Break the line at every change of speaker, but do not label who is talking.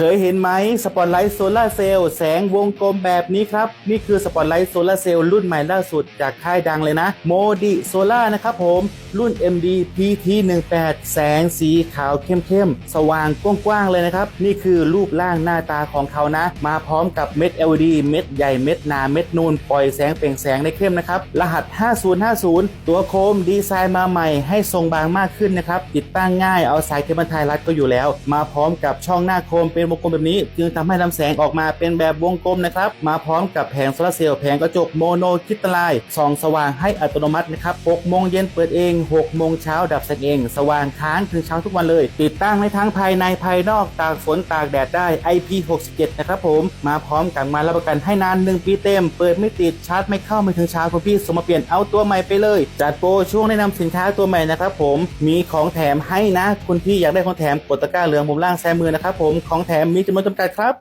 เคยเห็นไหมสปอตไลท์โซลาร์เซลล์แสงวงกลมแบบนี้ครับ นี่คือสปอตไลท์โซลาร์เซลล์รุ่นใหม่ล่าสุดจากค่ายดังเลยนะโมดิโซล่านะครับผมรุ่น MD PT 1 8 แสงสีขาวเข้มๆ สว่างกว้างๆเลยนะครับ นี่คือรูปร่างหน้าตาของเขานะ มาพร้อมกับเม็ด LED เม็ดใหญ่เม็ดหนาเม็ดนูนปล่อยแสงเปล่งแสงได้เข้มนะครับ รหัส 5050 ตัวโคมดีไซน์มาใหม่ให้ทรงบางมากขึ้นนะครับ ติดตั้งง่ายเอาสายเคเบิลไทยรัดก็อยู่แล้ว มาพร้อมกับช่องหน้าโคมเป็นวงกลมแบบนี้ จึงทำให้ลำแสงออกมาเป็นแบบวงกลมนะครับ มาพร้อมกับแผงโซลาร์เซลล์แผงกระจกโมโนคริสตัลไลส่องสว่างให้อัตโนมัตินะครับ6โมงเย็นเปิดเอง6โมงเช้าดับแสงเอง สว่างค้างถึงเช้าทุกวันเลย ติดตั้งในทั้งภายในภายนอกตากฝนตากแดดได้ IP67 นะครับผมมาพร้อมกับมารับประกันให้นาน 1 ปีเต็ม เปิดไม่ติดชาร์จไม่เข้าไม่ถึงเช้าคุณพี่สมมาเปลี่ยนเอาตัวใหม่ไปเลย จัดโปรช่วงแนะนำสินค้าตัวใหม่นะครับผมมีของแถมให้นะคุณพี่อยากได้ของแถมกดตะกร้าเหลืองมุมล่างซ้ายมือนะครับผมของแถถมมีจำนวนจำกัดครับ